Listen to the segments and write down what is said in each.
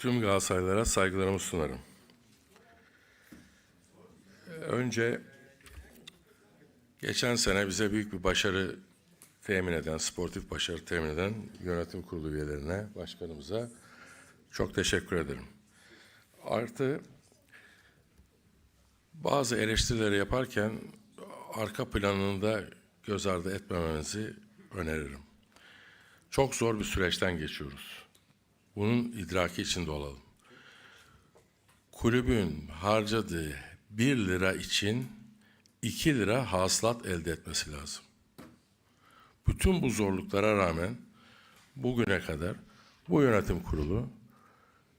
Tüm Galatasaraylılara saygılarımı sunarım. Önce geçen sene bize büyük bir başarı temin eden, sportif başarı temin eden yönetim kurulu üyelerine, başkanımıza çok teşekkür ederim. Artı bazı eleştirileri yaparken arka planını da göz ardı etmemenizi öneririm. Çok zor bir süreçten geçiyoruz. Bunun idraki içinde olalım. Kulübün harcadığı 1 lira için 2 lira hasılat elde etmesi lazım. Bütün bu zorluklara rağmen bugüne kadar bu yönetim kurulu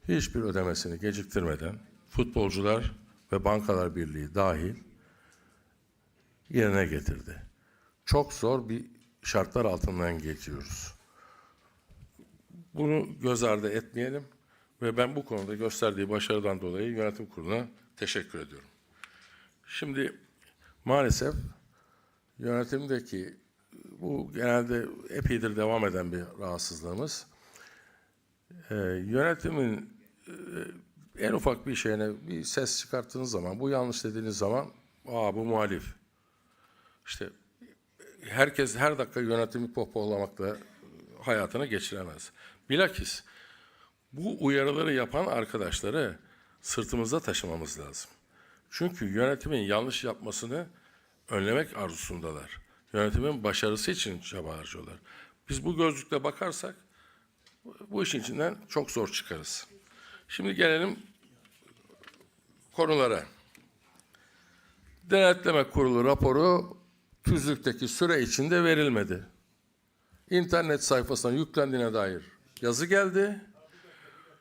hiçbir ödemesini geciktirmeden futbolcular ve bankalar birliği dahil yerine getirdi. Çok zor bir şartlar altından geçiyoruz. Bunu göz ardı etmeyelim ve ben bu konuda gösterdiği başarıdan dolayı yönetim kuruluna teşekkür ediyorum. Şimdi maalesef yönetimdeki bu genelde epeydir devam eden bir rahatsızlığımız. Ee, yönetimin e, en ufak bir şeyine bir ses çıkarttığınız zaman, bu yanlış dediğiniz zaman, aa bu muhalif. İşte herkes her dakika yönetimi pohpohlamakla hayatını geçiremez. Bilakis bu uyarıları yapan arkadaşları sırtımızda taşımamız lazım. Çünkü yönetimin yanlış yapmasını önlemek arzusundalar. Yönetimin başarısı için çaba harcıyorlar. Biz bu gözlükle bakarsak bu işin içinden çok zor çıkarız. Şimdi gelelim konulara. Denetleme Kurulu raporu tüzlükteki süre içinde verilmedi. İnternet sayfasına yüklendiğine dair yazı geldi.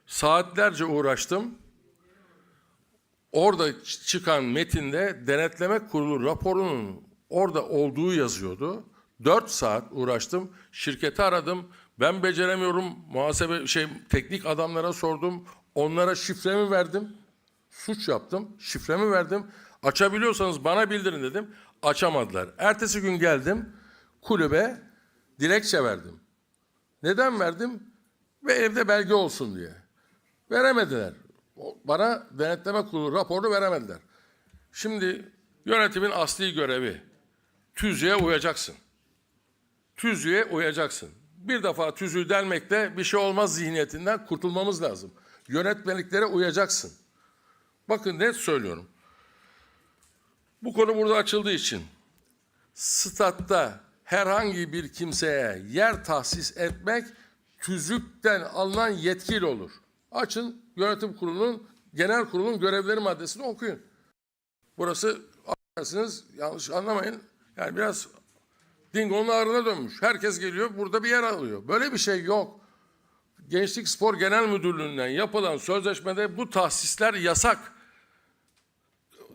Saatlerce uğraştım. Orada çıkan metinde denetleme kurulu raporunun orada olduğu yazıyordu. Dört saat uğraştım. Şirketi aradım. Ben beceremiyorum. Muhasebe şey teknik adamlara sordum. Onlara şifremi verdim. Suç yaptım. Şifremi verdim. Açabiliyorsanız bana bildirin dedim. Açamadılar. Ertesi gün geldim. Kulübe dilekçe verdim. Neden verdim? Ve evde belge olsun diye. Veremediler. Bana denetleme kurulu raporunu veremediler. Şimdi yönetimin asli görevi tüzüğe uyacaksın. Tüzüğe uyacaksın. Bir defa tüzüğü delmekle bir şey olmaz zihniyetinden kurtulmamız lazım. Yönetmeliklere uyacaksın. Bakın net söylüyorum. Bu konu burada açıldığı için statta herhangi bir kimseye yer tahsis etmek tüzükten alınan yetkiyle olur. Açın yönetim kurulunun genel kurulun görevleri maddesini okuyun. Burası affedersiniz yanlış anlamayın. Yani biraz dingonun ağrına dönmüş. Herkes geliyor burada bir yer alıyor. Böyle bir şey yok. Gençlik Spor Genel Müdürlüğü'nden yapılan sözleşmede bu tahsisler yasak.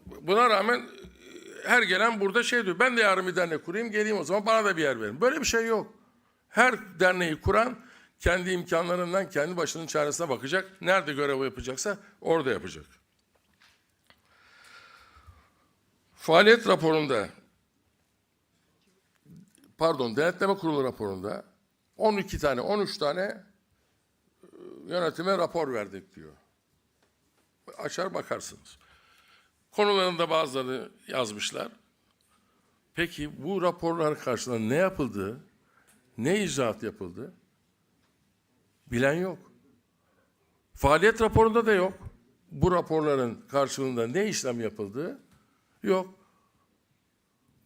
Buna rağmen e, her gelen burada şey diyor. Ben de yarın bir dernek kurayım geleyim o zaman bana da bir yer verin. Böyle bir şey yok. Her derneği kuran kendi imkanlarından kendi başının çaresine bakacak. Nerede görev yapacaksa orada yapacak. Faaliyet raporunda pardon denetleme kurulu raporunda 12 tane 13 tane e, yönetime rapor verdik diyor. Açar bakarsınız. Konularında bazıları yazmışlar. Peki bu raporlar karşılığında ne yapıldı? Ne icraat yapıldı? Bilen yok. Faaliyet raporunda da yok. Bu raporların karşılığında ne işlem yapıldı? Yok.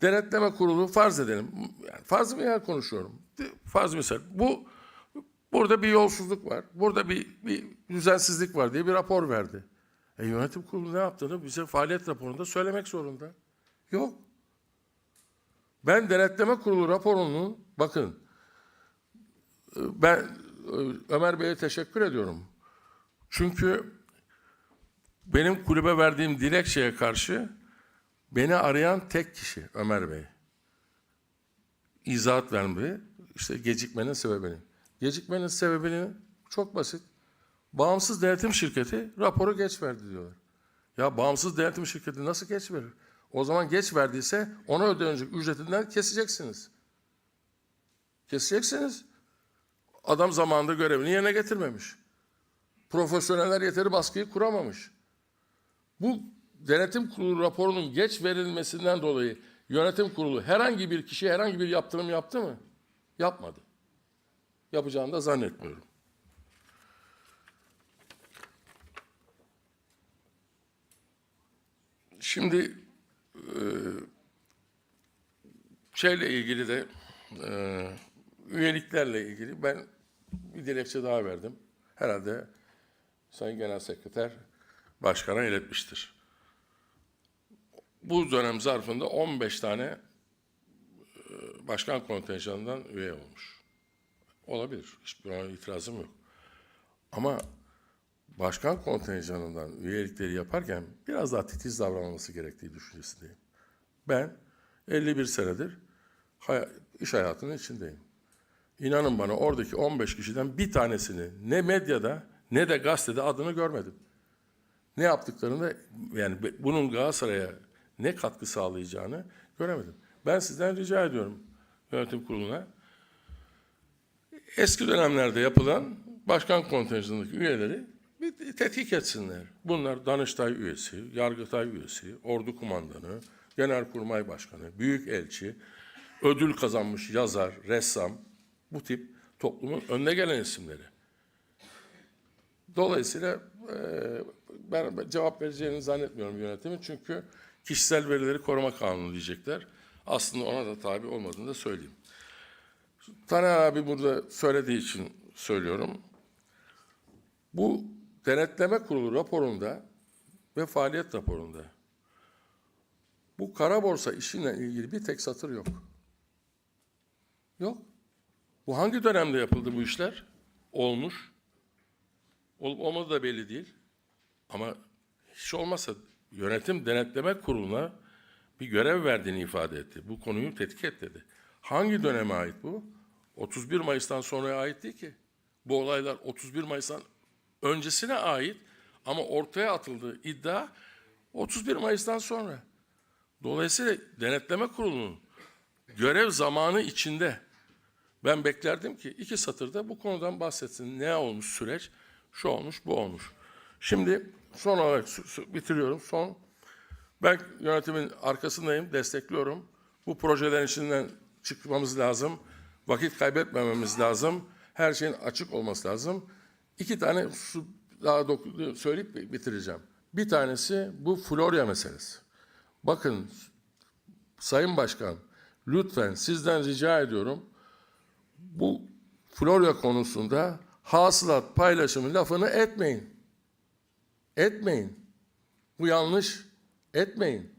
Denetleme kurulu farz edelim. Yani farz mı ya konuşuyorum. Farz misal. Bu burada bir yolsuzluk var. Burada bir, bir düzensizlik var diye bir rapor verdi. E yönetim kurulu ne yaptığını bize faaliyet raporunda söylemek zorunda. Yok. Ben denetleme kurulu raporunun bakın e, ben Ömer Bey'e teşekkür ediyorum. Çünkü benim kulübe verdiğim dilekçeye karşı beni arayan tek kişi Ömer Bey. İzahat vermeyi, işte gecikmenin sebebini. Gecikmenin sebebini çok basit. Bağımsız denetim şirketi raporu geç verdi diyorlar. Ya bağımsız denetim şirketi nasıl geç verir? O zaman geç verdiyse ona ödenecek ücretinden keseceksiniz. Keseceksiniz. Adam zamanında görevini yerine getirmemiş. Profesyoneller yeteri baskıyı kuramamış. Bu denetim kurulu raporunun geç verilmesinden dolayı yönetim kurulu herhangi bir kişi herhangi bir yaptırım yaptı mı? Yapmadı. Yapacağını da zannetmiyorum. Şimdi e, şeyle ilgili de e, üyeliklerle ilgili ben bir dilekçe daha verdim. Herhalde Sayın Genel Sekreter Başkan'a iletmiştir. Bu dönem zarfında 15 tane e, başkan kontenjanından üye olmuş. Olabilir. Hiçbir itirazım yok. Ama başkan kontenjanından üyelikleri yaparken biraz daha titiz davranılması gerektiği düşüncesindeyim. Ben 51 senedir iş hayatının içindeyim. İnanın bana oradaki 15 kişiden bir tanesini ne medyada ne de gazetede adını görmedim. Ne yaptıklarını yani bunun Galatasaray'a ne katkı sağlayacağını göremedim. Ben sizden rica ediyorum yönetim kuruluna eski dönemlerde yapılan başkan kontenjanındaki üyeleri bir tetkik etsinler. Bunlar Danıştay üyesi, Yargıtay üyesi, Ordu Kumandanı, Genelkurmay Başkanı, Büyükelçi, ödül kazanmış yazar, ressam, bu tip toplumun önüne gelen isimleri. Dolayısıyla eee, ben cevap vereceğini zannetmiyorum yönetimin çünkü kişisel verileri koruma kanunu diyecekler. Aslında ona da tabi olmadığını da söyleyeyim. Taner abi burada söylediği için söylüyorum. Bu denetleme kurulu raporunda ve faaliyet raporunda bu kara borsa işinle ilgili bir tek satır yok. Yok. Bu hangi dönemde yapıldı bu işler? Olmuş. Olup olmadığı da belli değil. Ama hiç olmazsa yönetim denetleme kuruluna bir görev verdiğini ifade etti. Bu konuyu tetkik et dedi. Hangi döneme ait bu? 31 Mayıs'tan sonraya ait değil ki. Bu olaylar 31 Mayıs'tan öncesine ait ama ortaya atıldığı iddia 31 Mayıs'tan sonra. Dolayısıyla denetleme kurulunun görev zamanı içinde ben beklerdim ki iki satırda bu konudan bahsetsin. Ne olmuş süreç? Şu olmuş, bu olmuş. Şimdi son olarak bitiriyorum. Son. Ben yönetimin arkasındayım, destekliyorum. Bu projelerin içinden çıkmamız lazım. Vakit kaybetmememiz lazım. Her şeyin açık olması lazım. İki tane daha söyleyip bitireceğim. Bir tanesi bu Florya meselesi. Bakın Sayın Başkan, lütfen sizden rica ediyorum bu Florya konusunda hasılat paylaşımı lafını etmeyin. Etmeyin. Bu yanlış. Etmeyin.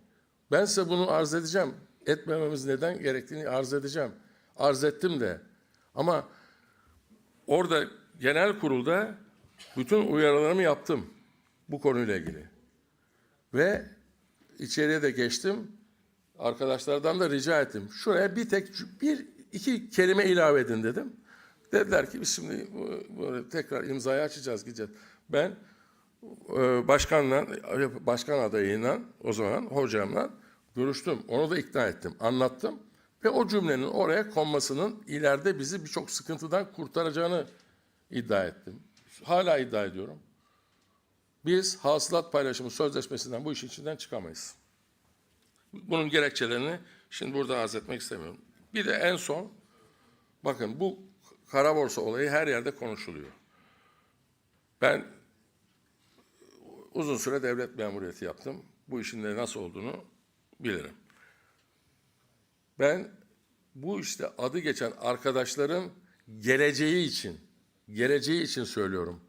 Ben size bunu arz edeceğim. Etmememiz neden gerektiğini arz edeceğim. Arz ettim de. Ama orada genel kurulda bütün uyarılarımı yaptım bu konuyla ilgili. Ve içeriye de geçtim. Arkadaşlardan da rica ettim. Şuraya bir tek bir iki kelime ilave edin dedim. Dediler ki biz şimdi bu tekrar imzayı açacağız gideceğiz. Ben e, başkanla başkan adayıyla o zaman hocamla görüştüm. Onu da ikna ettim. Anlattım ve o cümlenin oraya konmasının ileride bizi birçok sıkıntıdan kurtaracağını iddia ettim. Hala iddia ediyorum. Biz hasılat paylaşımı sözleşmesinden bu işin içinden çıkamayız. Bunun gerekçelerini şimdi burada arz etmek istemiyorum. Bir de en son, bakın bu kara borsa olayı her yerde konuşuluyor. Ben uzun süre devlet memuriyeti yaptım. Bu işin de nasıl olduğunu bilirim. Ben bu işte adı geçen arkadaşların geleceği için, geleceği için söylüyorum.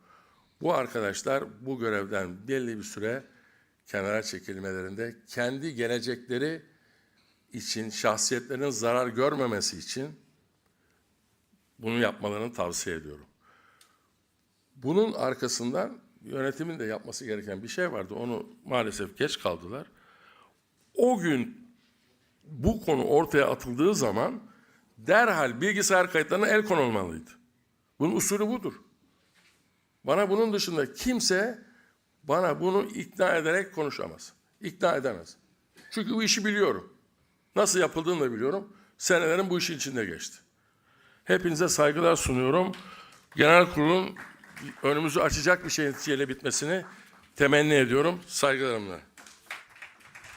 Bu arkadaşlar bu görevden belli bir süre kenara çekilmelerinde kendi gelecekleri için, şahsiyetlerinin zarar görmemesi için bunu yapmalarını tavsiye ediyorum. Bunun arkasından yönetimin de yapması gereken bir şey vardı. Onu maalesef geç kaldılar. O gün bu konu ortaya atıldığı zaman derhal bilgisayar kayıtlarına el konulmalıydı. Bunun usulü budur. Bana bunun dışında kimse bana bunu ikna ederek konuşamaz. İkna edemez. Çünkü bu işi biliyorum. Nasıl yapıldığını da biliyorum. Senelerin bu işin içinde geçti. Hepinize saygılar sunuyorum. Genel kurulun önümüzü açacak bir şeyin neticeyle bitmesini temenni ediyorum. Saygılarımla.